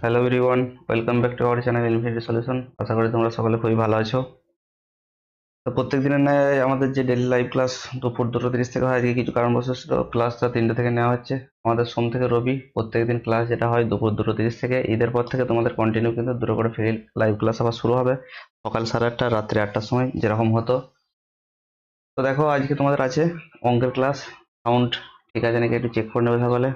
Hello everyone welcome back to our channel infinity solution আশা করি তোমরা সকলে খুবই ভালো আছো। প্রত্যেক দিনের ন্যায় আমাদের যে ডেলি লাইভ ক্লাস দুপুর দুটো তিরিশ থেকে হয়, আজকে কিছু কারণবশত ক্লাসটা তিনটে থেকে নেওয়া হচ্ছে। আমাদের সোম থেকে রবি প্রত্যেক দিন ক্লাস যেটা হয় দুপুর দুটো তিরিশ থেকে। ঈদের পর থেকে তোমাদের কন্টিনিউ কিন্তু দুটো করে ফ্রি লাইভ ক্লাস আবার শুরু হবে। সকাল সাড়ে আটটা, রাত্রি আটটার সময় যেরকম হতো। তো দেখো আজকে তোমাদের আছে অঙ্কের ক্লাস সাউন্ড ঠিক আছে নাকি একটু চেক করে নেবে সকালে?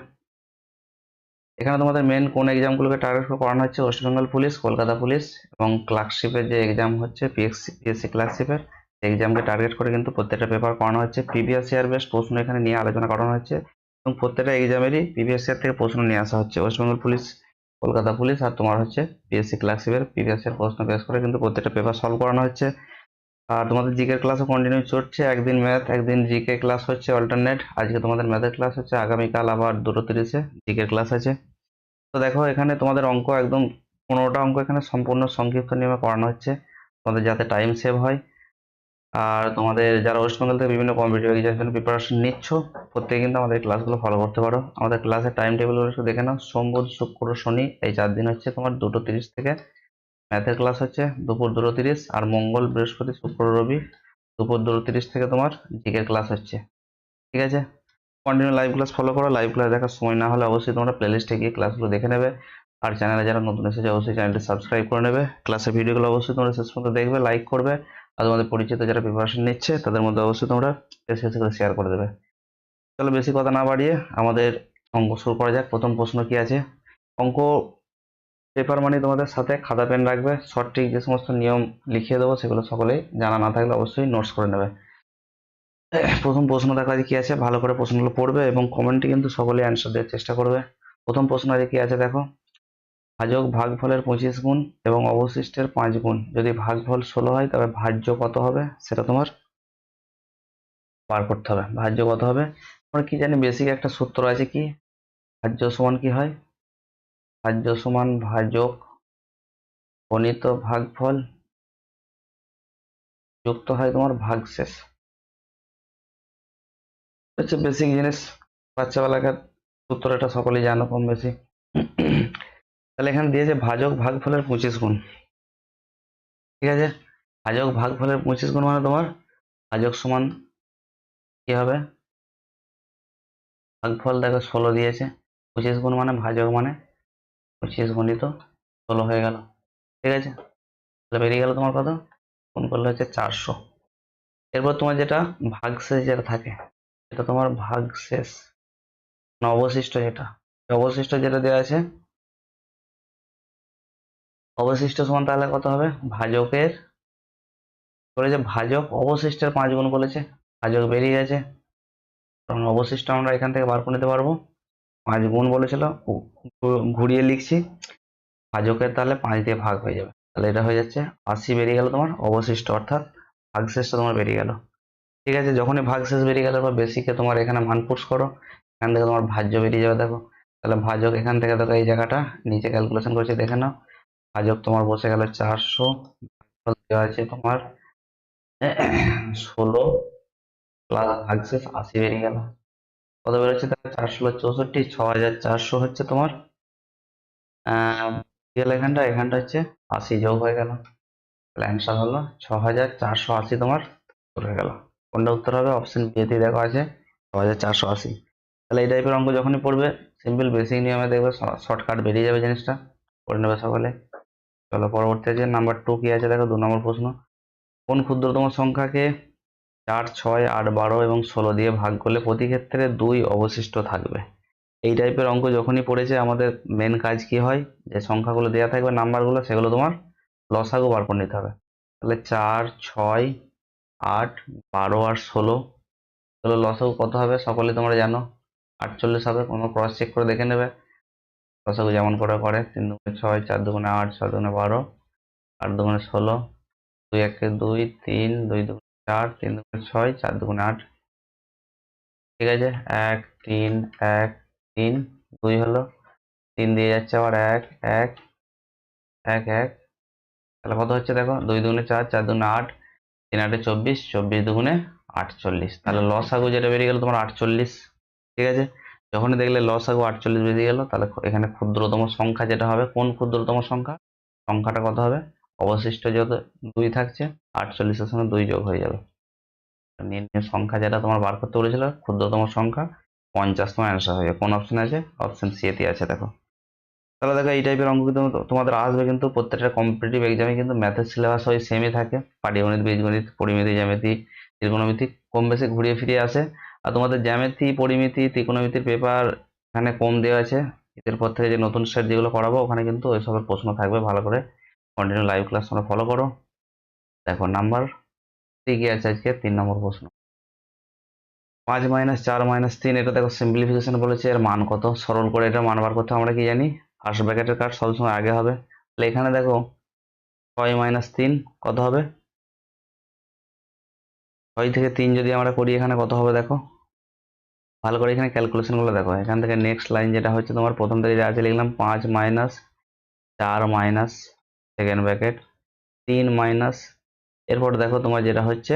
এখানে তোমাদের মেন কোন এক্সামগুলোকে টার্গেট করে করানো হচ্ছে? West Bengal police, Kolkata police এবং ক্লার্কশিপের যে এক্সাম হচ্ছে পিএসসি পিএসসি ক্লার্কশিপের এক্সামকে টার্গেট করে কিন্তু প্রত্যেকটা পেপার করানো হচ্ছে। প্রিভিয়াস ইয়ার বেস্ট প্রশ্ন এখানে নিয়ে আলোচনা করানো হচ্ছে এবং প্রত্যেকটা এক্সামেরই প্রিভিয়াস ইয়ার থেকে প্রশ্ন নিয়ে আসা হচ্ছে। West Bengal police Kolkata police আর তোমার হচ্ছে পিএসসি ক্লার্কশিপের প্রিভিয়াস ইয়ার প্রশ্ন বেস করে কিন্তু প্রত্যেকটা পেপার সলভ করানো হচ্ছে। আর তোমাদের জিকের ক্লাসও কন্টিনিউ চলছে। একদিন ম্যাথ একদিন জিকে ক্লাস হচ্ছে অল্টারনেট আজকে তোমাদের ম্যাথের ক্লাস হচ্ছে। আগামীকাল আবার দুটো তিরিশে জিকের ক্লাস আছে। তো দেখো, এখানে তোমাদের অঙ্ক একদম পনেরোটা অঙ্ক এখানে সম্পূর্ণ সংক্ষিপ্ত নিয়মে করানো হচ্ছে। তোমাদের যাতে টাইম সেভ হয়। আর তোমাদের যারা ওয়েস্ট বেঙ্গল থেকে বিভিন্ন কম্পিটিটিভ এক্সামের প্রিপারেশন নিচ্ছ, প্রত্যেকে কিন্তু আমাদের ক্লাসগুলো ফলো করতে পারো। আমাদের ক্লাসের টাইম টেবিলগুলো একটু দেখে নাও। সোম বুধ শুক্র, শনি, এই চার দিন হচ্ছে তোমার দুটো তিরিশ থেকে ম্যাথের ক্লাস হচ্ছে, দুপুর দুটো তিরিশ, আর মঙ্গল, বৃহস্পতি, শুক্র, রবি, দুপুর দুটো তিরিশ থেকে তোমার জিকের ক্লাস হচ্ছে। ঠিক আছে? কন্টিনিউ লাইভ ক্লাস ফলো করো লাইভ ক্লাস দেখার সময় না হলে অবশ্যই তোমরা প্লেলিস্টে গিয়ে ক্লাসগুলো দেখে নেবে। আর চ্যানেলে যারা নতুন এসেছে, অবশ্যই চ্যানেলটি সাবস্ক্রাইব করে নেবে। ক্লাসের ভিডিওগুলো অবশ্যই তোমরা শেষ পর্যন্ত দেখবে লাইক করবে। আর তোমাদের পরিচিত যারা প্রিপারেশন নিচ্ছে, তাদের মধ্যে অবশ্যই তোমরা শেষ করে শেয়ার করে দেবে। চলো বেশি কথা না বাড়িয়ে আমাদের অঙ্ক শুরু করা যাক। প্রথম প্রশ্ন কি আছে? অঙ্ক পেপার মানে তোমাদের সাথে খাতা পেন রাখবে। সঠিক যে সমস্ত নিয়ম লিখিয়ে দেবো, সেগুলো সকলেই জানা না থাকলে অবশ্যই নোটস করে নেবে। প্রথম প্রশ্ন দেখা যায় কি আছে। ভালো করে প্রশ্নগুলো পড়বে এবং কমেন্টে কিন্তু সকলে অ্যান্সার দেওয়ার চেষ্টা করবে। প্রথম প্রশ্ন আছে কি আছে দেখো। ভাজক ভাগফলের পঁচিশ গুণ এবং অবশিষ্টের পাঁচ গুণ। যদি ভাগফল ষোলো হয়, তবে ভাজ্য কত হবে? সেটা তোমার বার করতে হবে। ভাজ্য কত হবে? আমরা কি জানি বেসিক একটা সূত্র আছে কি? ভাজ্য সমান কি হয়? ভাজ্য সমান ভাজক গণিত ভাগফল যুক্ত হয় তোমার ভাগশেষ। হচ্ছে বেসিক জিনিস। বাচ্চাবেলাকার সূত্রটা সকলেই জানো কম বেশি। তাহলে এখানে দিয়েছে ভাজক ভাগফলের পঁচিশ গুণ। ঠিক আছে? ভাজক ভাগ ভাগফলের পঁচিশ গুণ মানে তোমার ভাজক সমান কি হবে? ভাগফল দেখো ষোলো দিয়েছে। পঁচিশ গুণ মানে ভাজক মানে পঁচিশ গুণিত ষোলো হয়ে গেল। ঠিক আছে? তাহলে বেরিয়ে গেল তোমার কত? গুণ করলে হচ্ছে চারশো। এরপর তোমার যেটা ভাগশেষ যেটা থাকে এটা তোমার ভাগশেষ অবশিষ্ট যেটা। অবশিষ্ট যেটা দেওয়া আছে অবশিষ্ট সমান তাহলে কত হবে? ভাজকের, বলেছে ভাজক অবশিষ্টের পাঁচ গুণ বলেছে, ভাজক বেরিয়ে গেছে। কারণ অবশিষ্ট আমরা এখান থেকে বার করে নিতে পারব। পাঁচ গুণ বলেছিল ঘুরিয়ে লিখছি। ভাজকের তাহলে পাঁচ দিয়ে ভাগ হয়ে যাবে। তাহলে এটা হয়ে যাচ্ছে আশি বেরিয়ে গেল তোমার, অবশিষ্ট অর্থাৎ ভাগশেষটা তোমার বেরিয়ে গেল। ঠিক আছে, যখনই ভাগশেষ বেরিয়ে গেল বা বেশিকে তোমার এখানে মান পুশ করো। এখান থেকে তোমার ভাজ্য বেরিয়ে যাবে, দেখো। তাহলে ভাজক এখান থেকে, দেখো, এই জায়গাটা, নিচে ক্যালকুলেশন করছে, দেখে নাও। ভাজক তোমার বসে গেল চারশো দেওয়া আছে তোমার, ষোলো প্লাস ভাগশেষ আশি বেরিয়ে গেল। কত বেরোচ্ছে? তাহলে চারশো চৌষট্টি, ছ হাজার চারশো হচ্ছে তোমার গেল এখানটা এখানটা হচ্ছে আশি যোগ হয়ে গেল। তাহলে অ্যান্সার হলো ছ হাজার চারশো আশি তোমার হয়ে গেল। কোনটা উত্তর হবে? অপশন বিয়েতেই দেখো আছে, ছ হাজার চারশো আশি। তাহলে এই টাইপের অঙ্ক যখনই পড়বে সিম্পল বেসিক নিয়মে দেখবে শর্টকাট বেরিয়ে যাবে জিনিসটা করে নেবে সকলে। চলো পরবর্তী আছে নাম্বার টু কি আছে দেখো, দু নম্বর প্রশ্ন। কোন ক্ষুদ্রতম সংখ্যাকে চার, ছয়, আট, বারো এবং ষোলো দিয়ে ভাগ করলে প্রতি ক্ষেত্রে দুই অবশিষ্ট থাকবে? এই টাইপের অঙ্ক যখনই পড়েছে, আমাদের মেন কাজ কি হয়? যে সংখ্যাগুলো দেওয়া থাকবে, নাম্বারগুলো, সেগুলো তোমার লসাগু বার করে নিতে হবে। তাহলে চার, ছয়, আট, বারো আর ষোলো ষোলো লসাগু কত হবে? সকলে তোমরা জানো। আটচল্লিশ হবে, কোনো ক্রস চেক করে দেখে নেবে। লসাগু যেমন করে করে, তিন দুগুণে ছয়, চার দুগুণে আট ছয় দুগুণে বারো, আট দুগুণে ষোলো, দুই একে দুই, তিন, দুই দুগুণে চার, তিন দুগুণে ছয়, চার দুগুণে আট। ঠিক আছে? এক, তিন এক, তিন, দুই হলো। তিন দিয়ে যাচ্ছে আবার এক এক এক এক। তাহলে কত হচ্ছে দেখো? দুই দুগুণে চার চার দুগুণে আট, তিন আটে চব্বিশ চব্বিশ দুগুণে আটচল্লিশ। তাহলে লস আগু যেটা বেরিয়ে গেল তোমার আটচল্লিশ। ঠিক আছে? যখনই দেখলে লস আগু আটচল্লিশ বেরিয়ে গেল, তাহলে এখানে ক্ষুদ্রতম সংখ্যা যেটা হবে, কোন ক্ষুদ্রতম সংখ্যা? সংখ্যাটা কত হবে? অবশিষ্ট যত দুই থাকছে, আটচল্লিশের সঙ্গে দুই যোগ হয়ে যাবে। নির্ণয় সংখ্যা যেটা তোমার বার করতে বলেছিল, ক্ষুদ্রতম সংখ্যা পঞ্চাশতম অ্যান্সার হয়ে কোন অপশন আছে? অপশন সি এতে আছে, দেখো। তাহলে দেখো, এই টাইপের অঙ্ক কিন্তু তোমাদের আসবে কিন্তু প্রত্যেকটা কম্পিটিটিভ এক্সামে কিন্তু ম্যাথের সিলেবাস ওই সেমই থাকে। পাটিগণিত, বীজগণিত, পরিমিতি, জ্যামিতি, ত্রিকোণমিতি কম বেশি ঘুরিয়ে ফিরিয়ে আসে। আর তোমাদের জ্যামিতি, পরিমিতি ত্রিকোণমিতির পেপার এখানে কম দেওয়া আছে। এর পর থেকে যে নতুন সেট যেগুলো করাবো, ওখানে কিন্তু ওইসবের প্রশ্ন থাকবে ভালো করে। কন্টিনিউ লাইভ ক্লাস তোমরা ফলো করো। দেখো নাম্বার ঠিকই আছে আজকে, তিন নম্বর প্রশ্ন। পাঁচ মাইনাস চার মাইনাস তিন, এটা দেখো সিম্পলিফিকেশন বলেছে, এর মান কত? সরল করে এটা মান বার করতে আমরা কি জানি? ফার্স্ট ব্র্যাকেটের কাজ সবসময় আগে হবে। তাহলে এখানে দেখো, ছয় মাইনাস তিন কত হবে? ছয় থেকে তিন যদি আমরা করি, এখানে কত হবে দেখো? ভালো করে এখানে ক্যালকুলেশনগুলো দেখো। এখান থেকে নেক্সট লাইন যেটা হচ্ছে তোমার, প্রথম থেকে যা আছে লিখলাম, পাঁচ মাইনাস চার মাইনাস সেকেন্ড ব্র্যাকেট তিন মাইনাস এরপর দেখো তোমার যেটা হচ্ছে,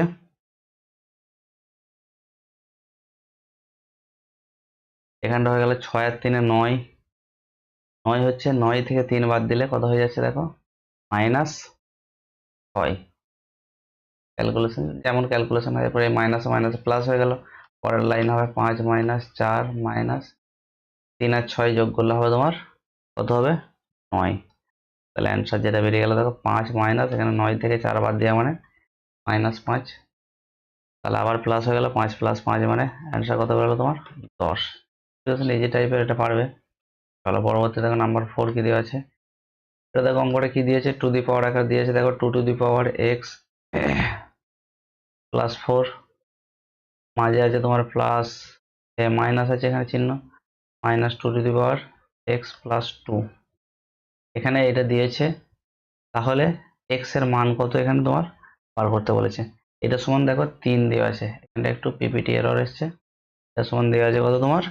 এখানটা হয়ে গেল ছয় আর তিনে নয়। নয় হচ্ছে নয় থেকে তিন বাদ দিলে কত হয়ে যাচ্ছে দেখো? মাইনাস ছয়। ক্যালকুলেশন যেমন ক্যালকুলেশন হয় পরে মাইনাস মাইনাস প্লাস হয়ে গেল। পরের লাইন হবে পাঁচ মাইনাস চার মাইনাস তিন আর ছয় যোগ করলে হবে তোমার, কত হবে? নয়। তাহলে অ্যান্সার যেটা বেরিয়ে গেল, দেখো পাঁচ মাইনাস, এখানে নয় থেকে চার বাদ দেওয়া মানে মাইনাস পাঁচ। তাহলে আবার প্লাস হয়ে গেল, পাঁচ প্লাস পাঁচ মানে অ্যান্সার কত বেরোলো তোমার? দশ। ঠিক আছে এই যে টাইপের এটা পারবে। চলো পরবর্তী দেখো নাম্বার ফোর কী দেওয়া আছে। এটা দেখো অঙ্কটা কী দিয়েছে? টু দি পাওয়ার আকার দিয়েছে। দেখো two to the power X plus four মাঝে আছে তোমার প্লাস মাইনাস আছে এখানে চিহ্ন minus two to the power X plus two এখানে এটা দিয়েছে, তাহলে এক্সের মান কত এখানে তোমার? বার করতে বলেছে। এটা সমান দেখো তিন দেওয়া আছে। এখানটা একটু পিপিটি এরর এসছে। এটা সমান দেওয়া আছে কত তোমার?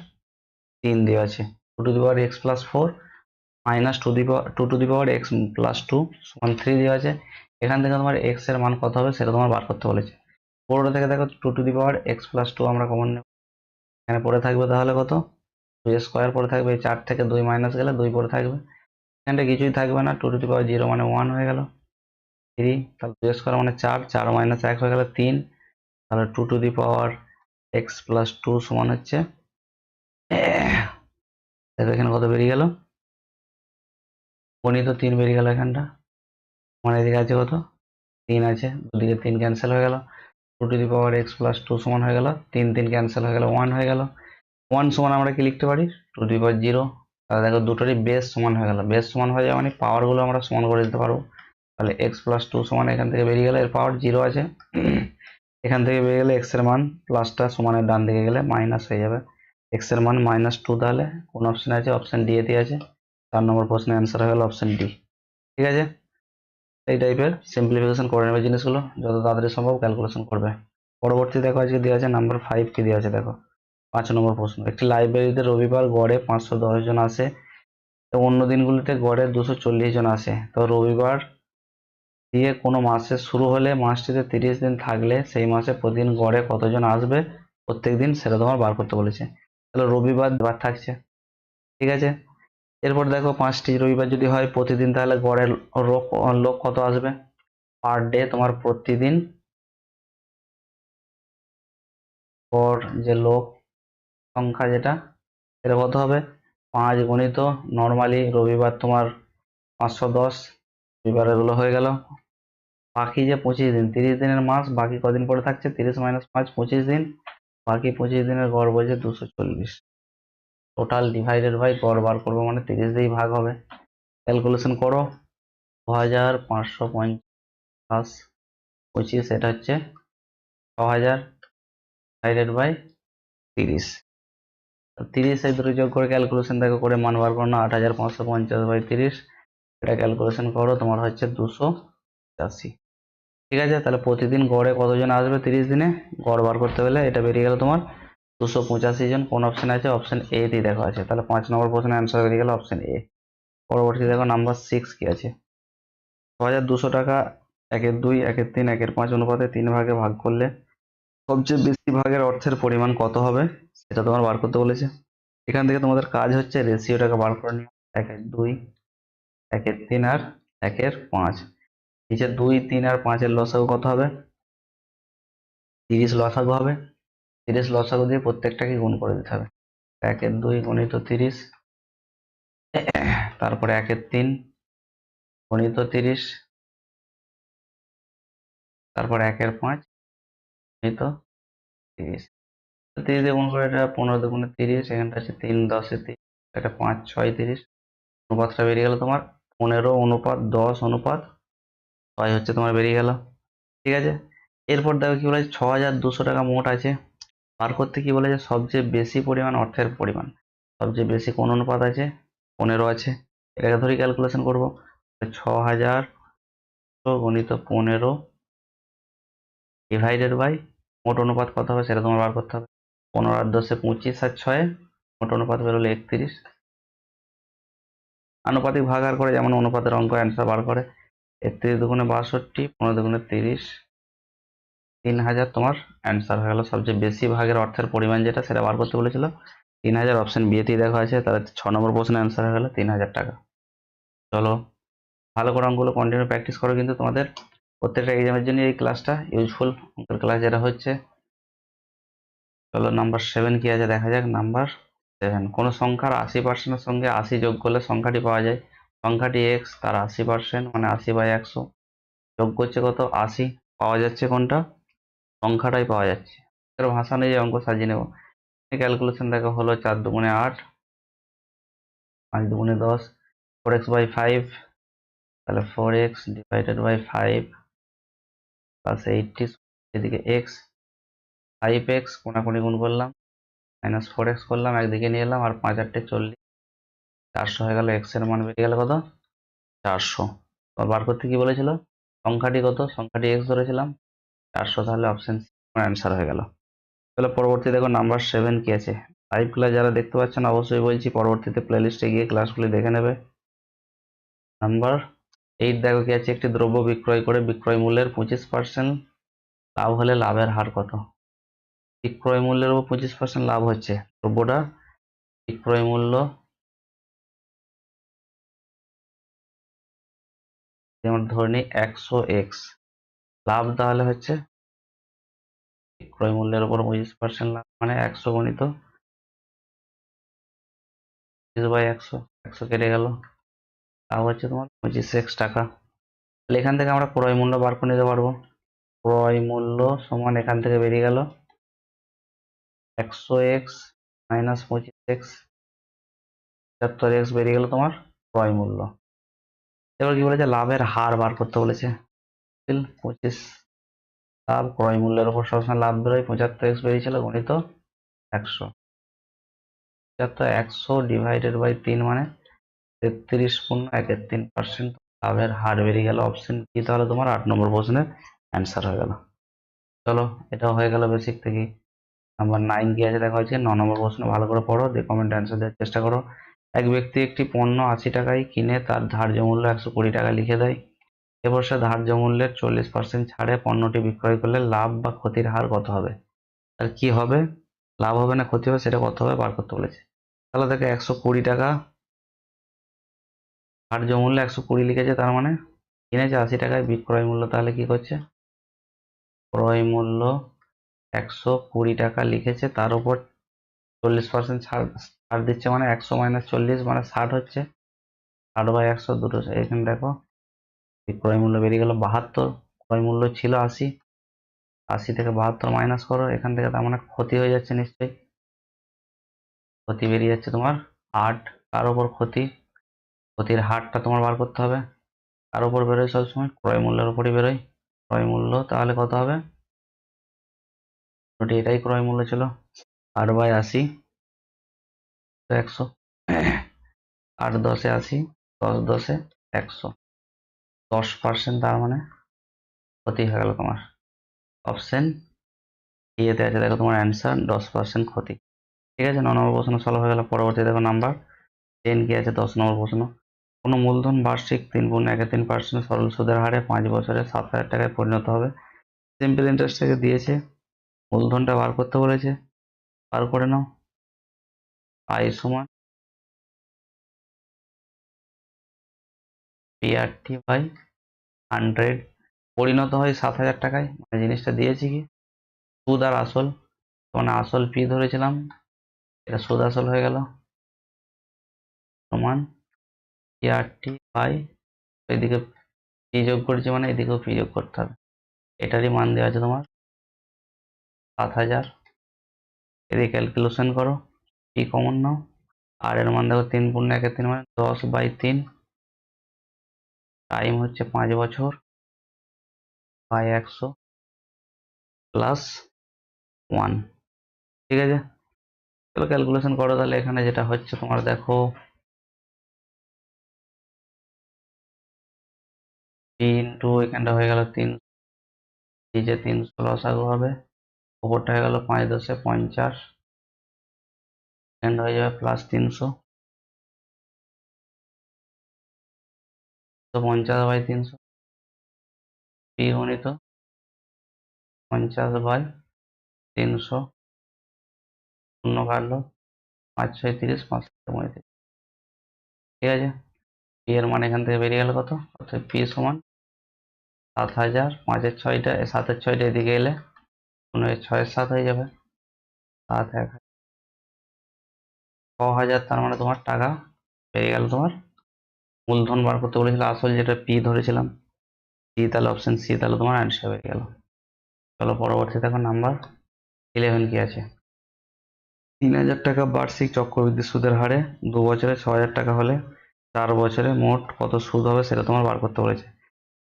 তিন দেওয়া আছে। Two to the power X plus four minus two the power two to the power X plus two সমান থ্রি দেওয়া আছে। এখান থেকে তোমার এক্সের মান কত হবে সেটা তোমার বার করতে বলেছে। পুরোটা থেকে দেখো two to the power X plus two আমরা কমন নেব। এখানে পড়ে থাকবে তাহলে কত? দুই স্কোয়ার পরে থাকবে চার থেকে দুই মাইনাস গেলে দুই পরে থাকবে। এখানটা কিছুই থাকবে না two to the power zero মানে ওয়ান হয়ে গেল। থ্রি তাহলে দুই স্কোয়ার মানে চার চার মাইনাস এক হয়ে গেল তিন। তাহলে two to the power X plus two সমান হচ্ছে, দেখো এখানে কত বেরিয়ে গেল। গণিত তিন বেরিয়ে গেল এখানটা। মানে এদিকে আছে কত? তিন আছে, দুদিকে তিন ক্যান্সেল হয়ে গেল। Two to the power X plus two সমান হয়ে গেল, তিন তিন ক্যান্সেল হয়ে গেল, ওয়ান হয়ে গেল। ওয়ান সমান আমরা কি লিখতে পারি? Two to the power zero. তাহলে দেখো দুটোরই বেস সমান হয়ে গেল। বেস সমান হয়ে যাওয়া মানে পাওয়ারগুলো আমরা সমান করে দিতে পারব। তাহলে এক্স প্লাস টু সমান এখান থেকে বেরিয়ে গেলে এর পাওয়ার জিরো আছে। এখান থেকে বেরিয়ে গেলে এক্সের মান প্লাসটা সমানের ডান দিকে গেলে মাইনাস হয়ে যাবে। এক্সের মান মাইনাস টু তাহলে কোন অপশন আছে? অপশন ডি এতে আছে। চার নম্বর প্রশ্নের অ্যান্সার হয়ে গেল অপশন ডি। ঠিক আছে? এই টাইপের সিম্পলিফিকেশন করে নেবে জিনিসগুলো, যত তাড়াতাড়ি সম্ভব ক্যালকুলেশন করবে। পরবর্তী দেখো আজকে দেওয়া আছে নাম্বার ফাইভ কি দেওয়া আছে দেখো, পাঁচ নম্বর প্রশ্ন। একটি লাইব্রেরিতে রবিবার গড়ে পাঁচশো দশ জন আসে, তো অন্য দিনগুলিতে গড়ে দুশো চল্লিশ জন আসে। তো রবিবার দিয়ে কোনো মাসে শুরু হলে মাসটিতে তিরিশ দিন থাকলে সেই মাসে প্রতিদিন গড়ে কতজন আসবে, প্রত্যেক দিন সেটা তোমার বার করতে বলেছে। তাহলে রবিবার বার থাকছে। ঠিক আছে? এরপর দেখো পাঁচটি। রবিবার যদি হয় প্রতিদিন, তাহলে গড়ের লোক লোক কত আসবে? পার ডে তোমার প্রতিদিন গড় যে লোক সংখ্যা যেটা, সেটা কত হবে? পাঁচ গণিত নর্মালি রবিবার তোমার পাঁচশো দশ। রবিবার এগুলো হয়ে গেল। বাকি যে পঁচিশ দিন, তিরিশ দিনের মাস, বাকি কদিন পরে থাকছে? তিরিশ মাইনাস পাঁচ, পঁচিশ দিন। বাকি পঁচিশ দিনের গড় বলছে দুশো চল্লিশ। টোটাল ডিভাইডেড বাই গড় বার করব মানে তিরিশ দিয়েই ভাগ হবে। ক্যালকুলেশন করো। দু হাজার পাঁচশো পঞ্চাশ পঁচিশ, এটা হচ্ছে ছ হাজার ডিভাইডেড বাই তিরিশ তিরিশ দুটো যোগ করে ক্যালকুলেশন দেখো, করে মান বার করো না আট হাজার পাঁচশো পঞ্চাশ বাই তিরিশ। এটা ক্যালকুলেশন করো, তোমার হচ্ছে দুশো পঁচাশি। ঠিক আছে? তাহলে প্রতিদিন গড়ে কতজন আসবে তিরিশ দিনে? গড় বার করতে গেলে এটা বেরিয়ে গেল তোমার দুশো পঁচাশি জন, কোন অপশন আছে? অপশন এ তে দেখো আছে। তাহলে পাঁচ নম্বর প্রশ্নের অ্যান্সার হয়ে গেল অপশন এ পরবর্তী দেখো নাম্বার সিক্স কি আছে। ছ হাজার দুশো টাকা, একের দুই, একের তিন, একের পাঁচ অনুপাতে তিন ভাগে ভাগ করলে সবচেয়ে বেশি ভাগের অর্থের পরিমাণ কত হবে? সেটা তোমার বার করতে বলেছে। এখান থেকে তোমাদের কাজ হচ্ছে রেশিওটাকে বার করে নিও। একের দুই, একের তিন আর একের পাঁচ। নিচে দুই, তিন আর পাঁচের লসাগু কত হবে? তিরিশ লসাগু হবে। তিরিশ লসাগু দিয়ে প্রত্যেকটাকে গুণ করে দিতে হবে। একের দুই গণিত তিরিশ, তারপরে একের তিন গণিত তিরিশ, তারপর একের পাঁচ গণিত তিরিশ। তিরিশ দিয়ে গুণ করে এটা পনেরো দুগুণে তিরিশ, এখানটা আছে তিন দশে তিরিশ এটা পাঁচ, ছয়, তিরিশ। অনুপাতটা বেরিয়ে গেল তোমার পনেরো অনুপাত, দশ অনুপাত, ছয় হচ্ছে তোমার বেরিয়ে গেল। ঠিক আছে? এরপর দেখো কি বলেছে? ছ হাজার দুশো টাকা মোট আছে। বার করতে কি বলেছে? সবচেয়ে বেশি পরিমাণ অর্থের পরিমাণ। সবচেয়ে বেশি কোন অনুপাত আছে? পনেরো আছে। এটাকে ধরে ক্যালকুলেশন করব। ছ হাজার গণিত পনেরো ডিভাইডেড বাই মোট অনুপাত কত হবে? সেটা তোমার বার করতে হবে। পনেরো আর দশে পঁচিশ আর ছয়ে মোট অনুপাত বেরোলে একত্রিশ। আনুপাতিক ভাগার করে যেমন অনুপাতের অঙ্ক অ্যান্সার বার করে। একত্রিশ দুগুণে বাষট্টি, পনেরো দুগুণে তিরিশ। তিন হাজার তোমার অ্যান্সার হয়ে গেল। সবচেয়ে বেশি ভাগের অর্থের পরিমাণ যেটা, সেটা বার করতে বলেছিল। তিন হাজার অপশন বিয়েতেই দেখা আছে তাহলে ছ নম্বর প্রশ্নের অ্যান্সার হয়ে গেল তিন হাজার টাকা। চলো, ভালো করে অঙ্কগুলো কন্টিনিউ প্র্যাকটিস করো কিন্তু তোমাদের। প্রত্যেকটা এক্সামের জন্য এই ক্লাসটা ইউজফুল অঙ্কের ক্লাস যেটা হচ্ছে, চলো নাম্বার সেভেন কি আছে দেখা যাক। নাম্বার সেভেন কোনো সংখ্যার আশি পার্সেন্টের সঙ্গে আশি যোগ করলে সংখ্যাটি পাওয়া যায়। সংখ্যাটি এক্স তার আশি পার্সেন্ট মানে আশি বাই একশো। যোগ করছে কত? আশি। পাওয়া যাচ্ছে কোনটা? সংখ্যাটাই পাওয়া যাচ্ছে। এর ভাষা নিয়ে অঙ্ক সাজিয়ে নেব। ক্যালকুলেশন দেখা হলো চার দুগুণে আট, পাঁচ দুগুণে দশ ফোর এক্স বাই ফাইভ তাহলে four X divided by five plus eighty এদিকে এক্স ফাইভ এক্স কোনাকুনি গুণ করলাম মাইনাস ফোর এক্স করলাম, একদিকে নিয়ে এলাম, আর পাঁচ আটটে চল্লিশ, চারশো হয়ে গেল এক্সের মান বেরিয়ে গেল কত? চারশো। বার করতে কি বলেছিল? সংখ্যাটি কত? সংখ্যাটি এক্স ধরেছিলাম। চারশো তাহলে অপশন অ্যান্সার হয়ে গেল। তাহলে পরবর্তী দেখো নাম্বার সেভেন কি আছে? লাইভ ক্লাস যারা দেখতে পাচ্ছেন অবশ্যই বলছি পরবর্তীতে প্লেলিস্টে গিয়ে ক্লাসগুলি দেখে নেবে। নাম্বার এইট দেখো কি আছে? একটি দ্রব্য বিক্রয় করে বিক্রয় মূল্যের পঁচিশ পার্সেন্ট লাভ হলে লাভের হার কত? বিক্রয় মূল্যের উপর পঁচিশ পার্সেন্ট লাভ হচ্ছে। দ্রব্যটা বিক্রয় মূল্য যেমন ধরে নিই একশো এক্স লাভ তাহলে হচ্ছে বিক্রয় মূল্যের উপর পঁচিশ পার্সেন্ট লাভ মানে একশো গণিত বাই একশো একশো কেটে গেল। লাভ হচ্ছে তোমার পঁচিশ এক্স টাকা। তাহলে এখান থেকে আমরা ক্রয় মূল্য বার করে নিতে পারব। ক্রয় মূল্য সমান এখান থেকে বেরিয়ে গেল। একশো এক্স মাইনাস পঁচিশ এক্স, পঁচাত্তর এক্স বেরিয়ে গেল তোমার ক্রয় মূল্য। এবার কি বলেছে? লাভের হার বার করতে বলেছে। পঁচিশ। লাভ ক্রয় মূল্যের উপর সবসময় লাভ বেরোয়। পঁচাত্তর এক্স বেরিয়েছিল গণিত একশো। পঁচাত্তর একশো ডিভাইডেড বাই তিন মানে তেত্রিশ পূর্ণ একের তিন পার্সেন্ট লাভের হার বেরিয়ে গেল অপশন কি তাহলে তোমার আট নম্বর প্রশ্নের অ্যান্সার হয়ে গেল। চলো, এটাও হয়ে গেল বেসিক থেকে। নাম্বার নাইন কি আছে দেখা হয়েছে? ন নম্বর প্রশ্ন ভালো করে পড়ো, দিয়ে কমেন্ট অ্যান্সার দেওয়ার চেষ্টা করো। এক ব্যক্তি একটি পণ্য আশি টাকায় কিনে, তার ধার্য মূল্য একশো কুড়ি টাকা লিখে দেয়। এবার সে ধার্য মূল্যের চল্লিশ পার্সেন্ট ছাড়ে পণ্যটি বিক্রয় করলে লাভ বা ক্ষতির হার কত হবে? আর কি হবে? লাভ হবে না ক্ষতি হবে সেটা কত হবে বার করতে বলেছে। তাহলে দেখে একশো কুড়ি টাকা। ধার্য মূল্য একশো কুড়ি লিখেছে তার মানে? কিনেছে আশি টাকায় বিক্রয় মূল্য তাহলে কি করছে? ক্রয় মূল্য একশো কুড়ি টাকা লিখেছে, তার উপর চল্লিশ পার্সেন্ট ছাড় ছাড় দিচ্ছে মানে একশো মাইনাস চল্লিশ মানে ষাট হচ্ছে। ষাট বাই একশো দুটো এখানে দেখো। বিক্রয় মূল্য বেরিয়ে গেল বাহাত্তর, ক্রয় মূল্য ছিল আশি। আশি থেকে বাহাত্তর মাইনাস করো, এখান থেকে তার মানে ক্ষতি হয়ে যাচ্ছে নিশ্চয়ই। ক্ষতি বেরিয়ে যাচ্ছে তোমার আট, তার ওপর ক্ষতি। ক্ষতির হারটা তোমার বার করতে হবে। তার ওপর বেরোয় সবসময়, ক্রয় মূল্যের উপরই বেরোয়। ক্রয় মূল্য তাহলে কত হবে? এটাই ক্রয় মূল্য ছিল। আট বাই আশি, একশো। আট দশে আশি, দশ দশে একশো। দশ পার্সেন্ট তার মানে? ক্ষতি হয়ে গেল তোমার। অপশন ইয়েতে আছে, দেখো তোমার অ্যান্সার দশ পার্সেন্ট ক্ষতি। ঠিক আছে, ন নম্বর প্রশ্ন সলভ হয়ে গেল, পরবর্তী দেখো নাম্বার টেন কি আছে? দশ নম্বর প্রশ্ন। কোনো মূলধন বার্ষিক তিন গুণ একে তিন পার্সেন্ট সরল সুদের হারে পাঁচ বছরে সাত হাজার টাকায় পরিণত হবে। সিম্পল ইন্টারেস্ট থেকে দিয়েছে। মূলধনটা বার করতে বলেছে। বার করে নাও। আয় সমান পিআরটি বাই হান্ড্রেড পরিণত হয় সাত হাজার টাকায়। মানে জিনিসটা দিয়েছি কি? সুদ আর আসল। মানে আসল পি ধরেছিলাম। এটা সুদ আসল হয়ে গেল। সমান পিআরটি বাই এদিকে পি যোগ করেছি মানে এদিকেও পি যোগ করতে হবে। এটারই মান দেওয়া আছে তোমার। সাত হাজার। এদিকে ক্যালকুলেশন করো। পি কমন নাও। আর এর মান দেখো তিন পূর্ণ একের তিন মানে দশ বাই তিন। টাইম হচ্ছে পাঁচ বছর বাই একশো প্লাস ওয়ান ঠিক আছে? চলো ক্যালকুলেশন করো তাহলে এখানে যেটা হচ্ছে তোমার দেখো ইন্টু এখানটা হয়ে গেল তিন নিচে তিনশো লসাগু হবে, ওপরটা হয়ে গেল পাঁচ দশে পঞ্চাশ, এখানটা হয়ে যাবে প্লাস তিনশো। পঞ্চাশ বাই তিনশো। পি গণিত? পঞ্চাশ বাই তিনশো। শূন্য কাটলো। পাঁচ, ছয়, তিরিশ, পাঁচ পঁয়ত্রিশ ঠিক আছে? পি এর মান এখান থেকে বেরিয়ে গেল কত? অর্থাৎ পি সমান সাত হাজার। পাঁচের ছয়টা সাতের ছয়টা এদিকে এলে পনেরো ছয়ের সাত হয়ে যাবে। সাত, এক। ছ হাজার তার মানে তোমার টাকা বেরিয়ে গেল তোমার মূলধন বার করতে বলেছিল, আসল যেটা পি ধরেছিলাম পি তাহলে অপশন সি তাহলে তোমার অ্যান্সার হয়ে গেল। চলো পরবর্তী দেখো নাম্বার ইলেভেন কি আছে। তিন হাজার টাকা বার্ষিক চক্রবৃদ্ধি সুদের হারে, দু বছরে ছ হাজার টাকা হলে চার বছরে মোট কত সুদ হবে সেটা তোমার বার করতে বলেছে।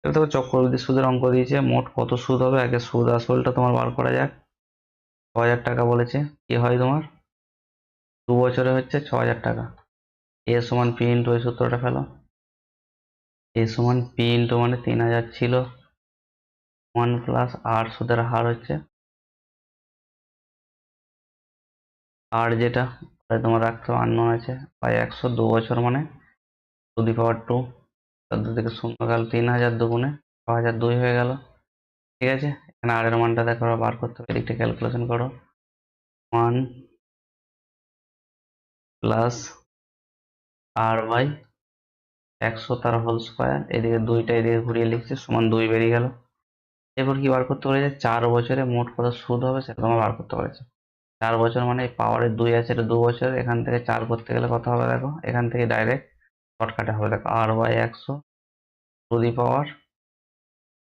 এটা তো চক্রবৃদ্ধি সুদের অঙ্ক দিয়েছে, মোট কত সুদ হবে, আগে সুদ আসলটা তোমার বার করা যাক। ছ হাজার টাকা বলেছে, কি হয় তোমার? দু বছরে হচ্ছে ছ হাজার টাকা। এ সমান পি ইন্টু ওই সূত্রটা ফেলো। এ সমান পি ইন্টু মানে তিন হাজার ছিল। ওয়ান প্লাস আর সুদের হার হচ্ছে। আর যেটা তোমার রাখতে হবে আন্ন আছে। প্রায় একশো দু বছর মানে টু দি পাওয়ার টু চোদ্দ থেকে শূন্য গেল তিন হাজার দুগুণে ছ হাজার দুই হয়ে গেল। ঠিক আছে? এখানে আর এর মানটা দেখো বার করতে হবে, এদিকটা ক্যালকুলেশন করো। ওয়ান প্লাস আর বাই একশো তার হোল স্কোয়ার এদিকে দুইটা এদিকে ঘুরিয়ে লিখছি, সমান দুই বেরিয়ে গেল। এরপর কি বার করতে বলেছে চার বছরে মোট কত সুদ হবে সেটা তোমার বার করতে বলেছে চার বছর মানে পাওয়ারের দুই আছে, এটা দু বছর, এখান থেকে চার করতে গেলে কত হবে দেখো? এখান থেকে ডাইরেক্ট শর্টকাটে হবে, দেখো আর বাই একশো টু দি পাওয়ার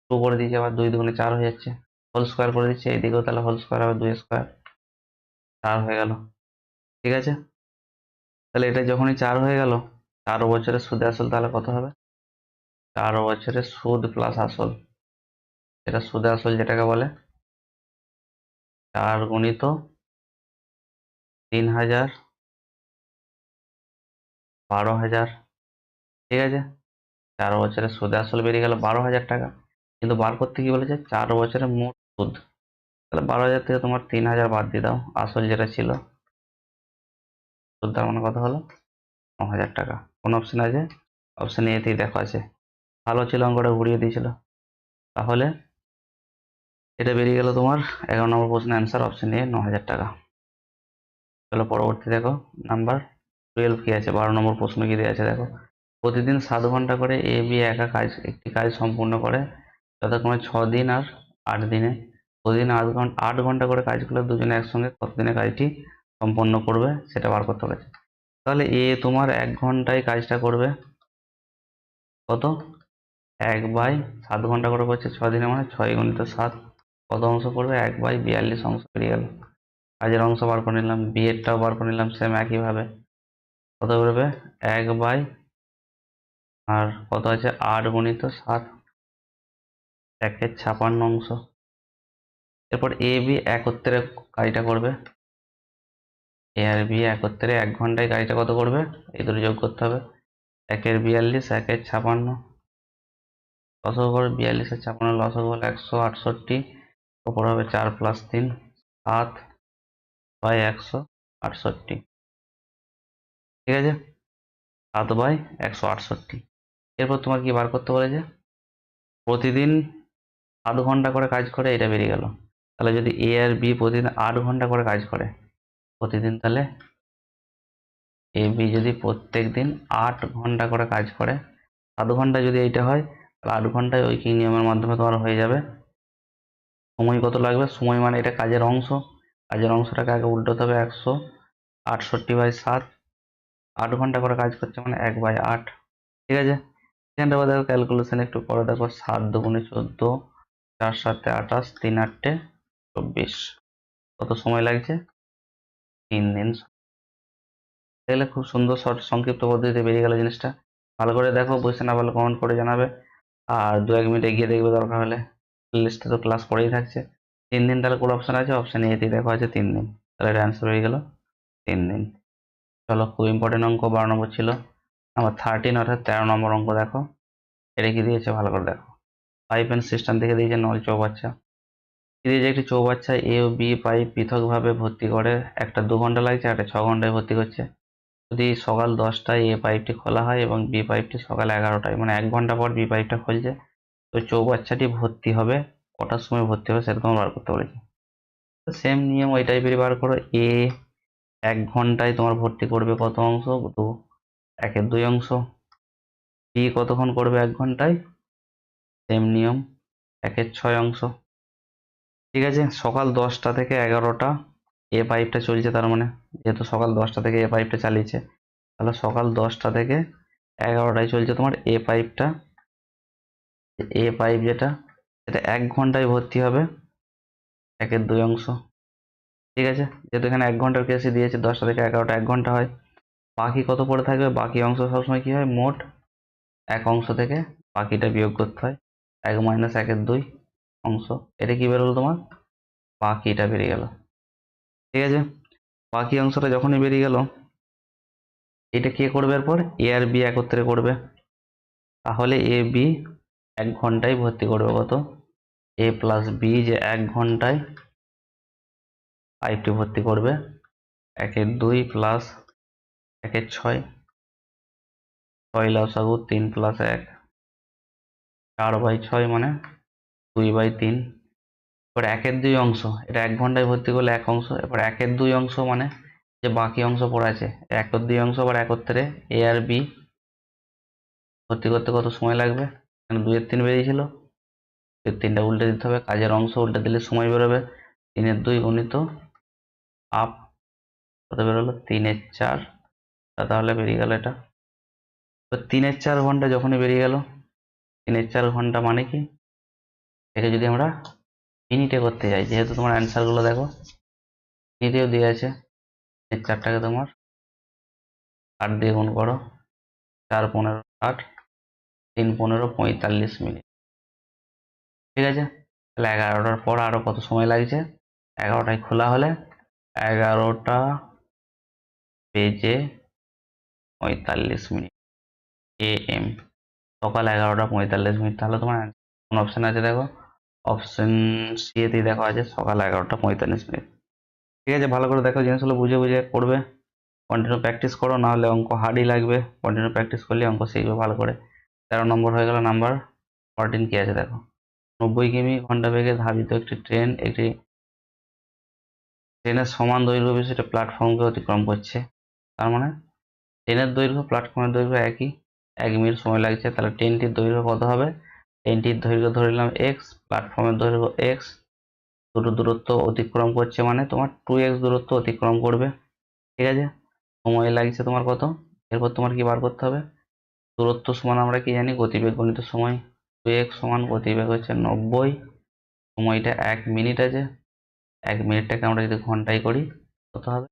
টু করে দিয়েছি, আবার দুই দুগুণে চার হয়ে যাচ্ছে। হোল স্কোয়ার করে দিচ্ছি, এইদিকেও তাহলে হোল স্কোয়ার হবে দুই স্কোয়ার চার হয়ে গেল। ঠিক আছে? তাহলে এটা যখনই চার হয়ে গেল চার বছরের সুদে আসল তাহলে কত হবে? চার বছরের সুদ প্লাস আসল। এটা সুদে আসল যেটাকে বলে? চার গুণিত তিন হাজার বারো হাজার। ঠিক আছে? চার বছরের সুদে আসল বেরিয়ে গেল বারো হাজার টাকা। কিন্তু বার করতে কি বলেছে? চার বছরের মোট সুদ। তাহলে বারো হাজার থেকে তোমার তিন হাজার বাদ দিয়ে দাও। আসল যেটা ছিল। সুদ তার মানে কত হলো? ন হাজার টাকা। কোন অপশন আছে? অপশন এতেই দেখো আছে। ভালো ছিল, অঙ্কটা ঘুরিয়ে দিয়েছিল। তাহলে এটা বেরিয়ে গেল তোমার এগারো নম্বর প্রশ্নের অ্যান্সার অপশন এ ন হাজার টাকা। চলো পরবর্তী দেখো নাম্বার টুয়েলভ কি আছে? বারো নম্বর প্রশ্ন কি দেওয়া আছে দেখো। প্রতিদিন সাত ঘণ্টা করে এ বি একা কাজ, একটি কাজ সম্পূর্ণ করে। যথাক্রমে ছ দিন আর আট দিনে। প্রতিদিন আট ঘণ্টা আট ঘণ্টা করে কাজ করলে দুজনে একসঙ্গে কতদিনে কাজটি সম্পন্ন করবে সেটা বার করতে বলেছে তাহলে এ তোমার এক ঘন্টায় কাজটা করবে। কত? এক বাই সাত ঘণ্টা করে করছে, ছ দিনে মানে ছয় গুণিত সাত। কত অংশ করবে এক বাই বিয়াল্লিশ অংশ বেরিয়ে গেল। কাজের অংশ বার করে নিলাম বি এরটাও বার করে নিলাম সেম একইভাবে। কত করবে? এক বাই আর কত আছে? আট গুণিত সাত। একের ছাপান্ন অংশ। এরপর এ বি একত্রে কাজটা করবে। এ আর বি একত্রে এক ঘন্টায় কাজটা কত করবে এই দুটো যোগ করতে হবে। একের বিয়াল্লিশ, একের ছাপান্ন। লসগু করবে বিয়াল্লিশ আর ছাপান্ন লসগু হলো একশো আটষট্টি, ওপর হবে চার প্লাস তিন, সাত বাই একশো আটষট্টি। ঠিক আছে? সাত বাই একশো আটষট্টি। এরপর তোমার কি বার করতে বলেছে? প্রতিদিন আধ ঘণ্টা করে কাজ করে, এটা বেরিয়ে গেল। তাহলে যদি এ আর বি প্রতিদিন আট ঘণ্টা করে কাজ করে প্রতিদিন তাহলে? এ বি যদি প্রত্যেক দিন আট ঘণ্টা করে কাজ করে সাত ঘণ্টা যদি এইটা হয়, তাহলে আট ঘন্টায় ওই কি নিয়মের মাধ্যমে তোমার হয়ে যাবে। সময় কত লাগবে? সময় মানে এটা কাজের অংশ। কাজের অংশটাকে আগে উল্টোতে হবে একশো, আটষট্টি বাই সাত। আট ঘণ্টা করে কাজ করছে মানে এক বাই আট। ঠিক আছে? এখানটা দেখো ক্যালকুলেশন একটু করে দেখো। সাত দুগুণে চোদ্দ, চার সাতে আঠাশ, তিন আটটে চব্বিশ। কত সময় লাগছে? তিন দিন। দেখলে খুব সুন্দর শর্ট সংক্ষিপ্ত পদ্ধতিতে বেরিয়ে গেল জিনিসটা। ভালো করে দেখো বুঝতে না পারলে কমেন্ট করে জানাবে। আর দু এক মিনিট এগিয়ে দেখবে দরকার হলে। লিস্টে তো ক্লাস পড়েই থাকছে। তিন দিন তাহলে কোন অপশন আছে? অপশন এতেই দেখো আছে তিন দিন। তাহলে এটা অ্যান্সার হয়ে গেল তিন দিন। চলো, খুব ইম্পর্টেন্ট অঙ্ক বারো নম্বর ছিল। আমার থার্টিন অর্থাৎ তেরো নম্বর অঙ্ক দেখো। এটা কি দিয়েছে? ভালো করে দেখো। পাইপ অ্যান্ড সিস্টেম থেকে দিয়েছে, নল চৌবাচ্চা। দিয়েছে একটি চৌবাচ্চা এ ও বি পাইপ পৃথকভাবে ভর্তি করে। একটা দু ঘণ্টা লাগছে একটা ছ ঘন্টায় ভর্তি করছে। যদি সকাল দশটায় এ পাইপটি খোলা হয় এবং বি পাইপটি সকাল এগারোটায় মানে এক ঘণ্টা পর বি পাইপটা খুলছে, তো চৌবাচ্চাটি ভর্তি হবে। কটার সময় ভর্তি হবে সেরকম বার করতে বলেছে। সেম নিয়ম ওই টাইপেরই বার করো। এ এক ঘন্টায় তোমার ভর্তি করবে কত অংশ? দু, একের দুই অংশ। বি কতক্ষণ করবে এক ঘন্টায়? সেম নিয়ম, একের ছয় অংশ। ঠিক আছে, সকাল দশটা থেকে এগারোটা এ পাইপটা চলছে তার মানে। যেহেতু সকাল দশটা থেকে এ পাইপটা চালিয়েছে, তাহলে সকাল দশটা থেকে এগারোটায় চলছে তোমার এ পাইপটা এ পাইপ যেটা, সেটা এক ঘন্টায় ভর্তি হবে, একের দুই অংশ। ঠিক আছে, যেহেতু এখানে এক ঘণ্টার কেসে দিয়েছে, দশটা থেকে এগারোটা এক ঘণ্টা হয়। বাকি কত পড়ে থাকবে? বাকি অংশ সবসময় কী হয়? মোট এক অংশ থেকে বাকিটা বিয়োগ করতে হয়, এক মাইনাস একের দুই। অংশ। এটা কি বেরোলো তোমার? বাকিটা বেরিয়ে গেল। ঠিক আছে? বাকি অংশটা যখনই বেরিয়ে গেল, এটা কে করবে এরপর? এ আর বি একত্রে করবে। তাহলে এ বি এক ঘন্টায় ভর্তি করবে কত? এ প্লাস বি যে এক ঘন্টায় পাইপটি ভর্তি করবে। একের দুই প্লাস একের ছয়। ছয় লসাগু তিন প্লাস এক। চার বাই ছয় মানে দুই বাই তিন। এবার একের দুই অংশ, এটা এক ঘন্টায় ভর্তি করলে এক অংশ। এবার একের দুই অংশ মানে যে বাকি অংশ পড়ে আছে একের দুই অংশ আবার একত্রে এ আর বি। ভর্তি করতে কত সময় লাগবে? দুইয়ের তিন বেরিয়েছিল। দুইয়ের তিনটা উল্টে দিতে হবে, কাজের অংশ উল্টে দিলে সময় বেরোবে। তিনের দুই গণিত আপ কত বেরোলো তিনের চার। তাহলে বেরিয়ে গেল এটা। তো তিনের চার ঘণ্টা যখনই বেরিয়ে গেল, তিনের চার ঘণ্টা মানে কি? এটা যদি আমরা মিনিটে করতে যাই, যেহেতু তোমার অ্যান্সারগুলো দেখো মিনিটেও দিয়ে আছে তিনের চারটাকে তোমার আট দিয়ে গুণ করো, চার পনেরো আট, তিন পনেরো পঁয়তাল্লিশ মিনিট। ঠিক আছে? তাহলে এগারোটার পর আরও কত সময় লাগছে? এগারোটায় খোলা হলে এগারোটা বেজে পঁয়তাল্লিশ মিনিট। এ এম সকাল এগারোটা পঁয়তাল্লিশ মিনিট, তাহলে তোমার কোন অপশন আছে দেখো? অপশন সি এতেই দেখো আছে, সকাল এগারোটা পঁয়তাল্লিশ মিনিট। ঠিক আছে, ভালো করে দেখো, জিনিসগুলো বুঝে বুঝে করবে। কন্টিনিউ প্র্যাকটিস করো নাহলে অঙ্ক হার্ডই লাগবে। কন্টিনিউ প্র্যাকটিস করলে অঙ্ক শিখবে ভালো করে। তেরো নম্বর হয়ে গেল নাম্বার ফোরটিন কী আছে দেখো? নব্বই কিমি, ঘণ্টা বেগে ধাবিত একটি ট্রেন একটি ট্রেনের সমান দৈর্ঘ্য বিশিষ্ট প্ল্যাটফর্মকে অতিক্রম করছে। তার মানে ট্রেনের দৈর্ঘ্য প্ল্যাটফর্মের দৈর্ঘ্য একই, এক মিনিট সময় লাগছে, তাহলে ট্রেনটির দৈর্ঘ্য কত হবে? ট্রেনটির দৈর্ঘ্য নিলাম এক্স প্ল্যাটফর্মের দৈর্ঘ্য এক্স দুটো দূরত্ব অতিক্রম করছে মানে তোমার টু এক্স দূরত্ব অতিক্রম করবে, ঠিক আছে? সময় লাগছে তোমার কত? এরপর তোমার কি বার করতে হবে? দূরত্ব সমান আমরা কি জানি? গতিবেগ গণিত সময় টু এক্স সমান গতিবেগ হচ্ছে নব্বই, সময়টা এক মিনিট আছে, এক মিনিটটাকে আমরা যদি ঘন্টায় করি, কত হবে?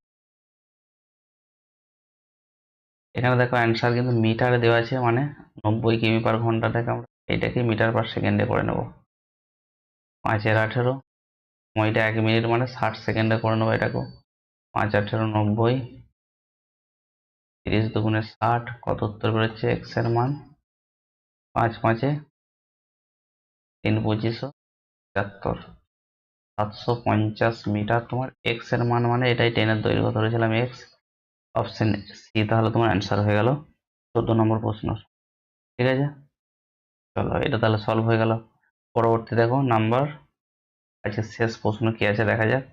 এখানে দেখো অ্যান্সার কিন্তু মিটারে দেওয়া আছে মানে নব্বই কিমি পার ঘন্টাটাকে আমরা এটাকে মিটার পার সেকেন্ডে করে নেব। পাঁচের আঠেরো সময়টা এক মিনিট মানে ষাট সেকেন্ডে করে নেব এটাকেও। পাঁচ, আঠেরো, নব্বই, তিরিশ দুগুণে ষাট, কত উত্তর বেরোচ্ছে? এক্সের মান। পাঁচ পাঁচে তিন পঁচিশশো পঁচাত্তর। সাতশো পঞ্চাশ মিটার। তোমার এক্সের মান মানে এটাই টেনের দৈর্ঘ্য ধরেছিলাম এক্স। অপশন সি তাহলে তোমার অ্যান্সার হয়ে গেল। চোদ্দ নম্বর প্রশ্ন। ঠিক আছে? চলো এটা তাহলে সলভ হয়ে গেল। পরবর্তী দেখো নাম্বার আজকে শেষ প্রশ্ন কি আছে দেখা যাক।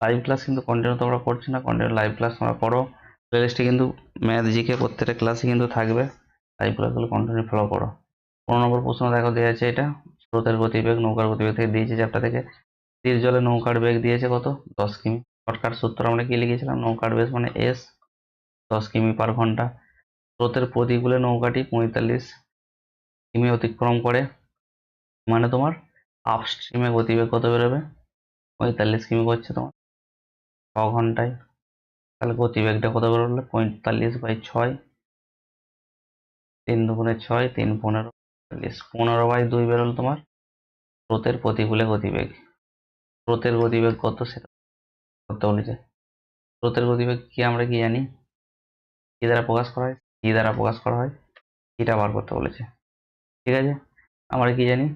লাইভ ক্লাস কিন্তু কন্টিনিউ তোমরা করছি না কন্টিনিউ লাইভ ক্লাস তোমরা করো। প্লেলিস্টে কিন্তু ম্যাথ জিকে প্রত্যেকটা ক্লাসে কিন্তু থাকবে। লাইভ ক্লাসগুলো কন্টিনিউ ফলো করো। পনেরো নম্বর প্রশ্ন দেখো দেওয়া আছে এটা। স্রোতের গতিবেগ, নৌকার গতিবেগ থেকে দিয়েছে চ্যাপ্টার থেকে। তীর জলে নৌকার বেগ দিয়েছে কত? দশ কিমি। শর্টকাট সূত্র আমরা কি লিখেছিলাম? নৌকার বেগ মানে এস দশ কিমি পার ঘণ্টা। স্রোতের প্রতিকূলে নৌকাটি পঁয়তাল্লিশ কিমি অতিক্রম করে। মানে তোমার আপ স্ট্রিমে গতিবেগ কত বেরোবে? পঁয়তাল্লিশ কিমি করছে তোমার। ছ ঘন্টায়। তাহলে গতিবেগটা কত বেরোলো? পঁয়তাল্লিশ বাই ছয়। তিন দুগুণে ছয়, তিন পনেরো। চল্লিশ পনেরো বাই দুই বেরোলো তোমার? স্রোতের প্রতিকূলে গতিবেগ। স্রোতের গতিবেগ কত সেটা করতে বলেছে স্রোতের গতিবেগ কি আমরা কি জানি? কি দ্বারা প্রকাশ করা হয়? কি দ্বারা প্রকাশ করা হয়? এটা বার করতে বলেছে। ঠিক আছে? আমরা কি জানি?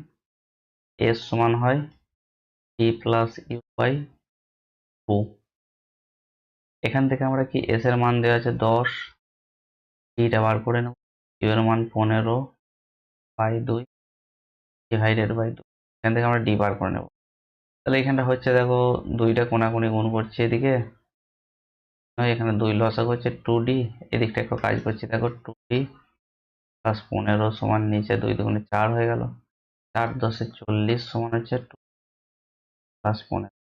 এস সমান হয় T plus U by two এখান থেকে আমরা কি এস এর মান দেওয়া আছে দশ? টিটা বার করে নেব। ইউ এর মান পনেরো বাই দুই ডিভাইডেড বাই দুই এখান থেকে আমরা ডি বার করে নেব। তাহলে এখানটা হচ্ছে দেখো দুইটা কোনাকুনি গুণ করছে এদিকে। এখানে দুই লসক হচ্ছে টু ডি এদিকটা একটু কাজ করছি। দেখো টু ডি প্লাস পনেরো সমান নিচে দুই দুগুণে চার হয়ে গেল। চার দশে চল্লিশ সমান হচ্ছে টু প্লাস পনেরো।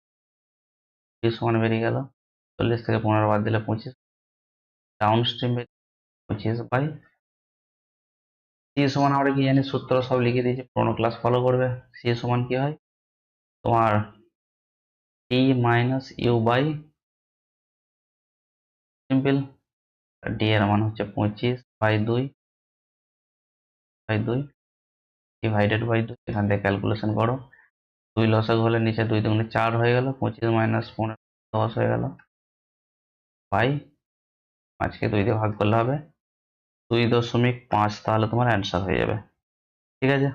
সমান বেরিয়ে গেল। চল্লিশ থেকে পনেরো বাদ দিলে পঁচিশ। ডাউন স্ট্রিম পঁচিশ বাই সি সমান আমরা কি জানি সূত্র সব লিখে দিয়েছি, পুরোনো ক্লাস ফলো করবে। সি সমান কি হয়? তোমার T minus U by simple D এর মান হচ্ছে পঁচিশ বাই দুই। বাই দুই ডিভাইডেড বাই দুই এখান থেকে ক্যালকুলেশন করো। দুই লসক হলে নিচে দুই দুগুণে চার হয়ে গেল, পঁচিশ মাইনাস পনেরো, দশ হয়ে গেল। বাই পাঁচকে দুই দিয়ে ভাগ করলে হবে দুই দশমিক পাঁচ, তাহলে তোমার অ্যান্সার হয়ে যাবে। ঠিক আছে?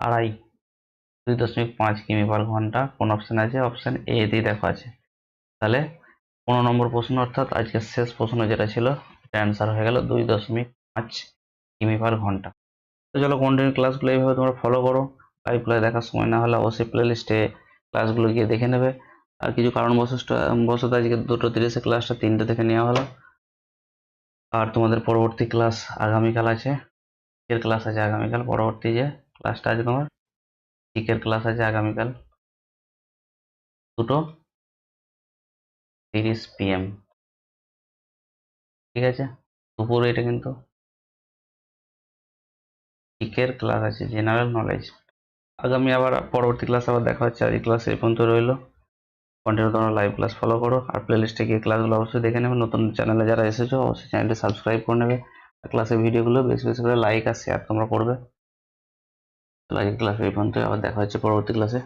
আড়াই, দুই দশমিক পাঁচ কিমি পার ঘণ্টা, কোন অপশন আছে? অপশন এ দিয়ে দেখো আছে। তাহলে পনেরো নম্বর প্রশ্ন, অর্থাৎ আজকের শেষ প্রশ্ন যেটা ছিল, এটা অ্যান্সার হয়ে গেল দুই দশমিক পাঁচ কিমি পার ঘণ্টা। তো চলো কন্টিনিউ ক্লাসগুলো এইভাবে তোমরা ফলো করো লাইভ ক্লাস দেখার সময়, না হলে অবশ্যই প্লে লিস্টে ক্লাসগুলো গিয়ে দেখে নেবে। আর কিছু কারণবশত বশত আজকে দুটো তিরিশে ক্লাসটা তিনটে থেকে নেওয়া হলো। আর তোমাদের পরবর্তী ক্লাস আগামীকাল আছে। এর ক্লাস আছে আগামীকাল? পরবর্তী যে ক্লাসটা আছে তোমার? জিকের ক্লাস আছে আগামীকাল? দুটো তিরিশ পিএম ঠিক আছে? দুপুরে এটা কিন্তু জিকের ক্লাস আছে জেনারেল নলেজ আগামী আবার পরবর্তী ক্লাস আবার দেখা হচ্ছে আর এই ক্লাস এই পর্যন্ত রইল। কন্টিনিউ তোমরা লাইভ ক্লাস ফলো করো, আর প্লে লিস্টে গিয়ে ক্লাসগুলো অবশ্যই দেখে নেবে। নতুন চ্যানেলে যারা এসেছ, অবশ্যই চ্যানেলটি সাবস্ক্রাইব করে নেবে। আর ক্লাসের ভিডিওগুলো বেশি বেশি করে লাইক আর শেয়ার তোমরা করবে। লাইক ক্লাস এই পর্যন্ত আবার দেখা হচ্ছে পরবর্তী ক্লাসে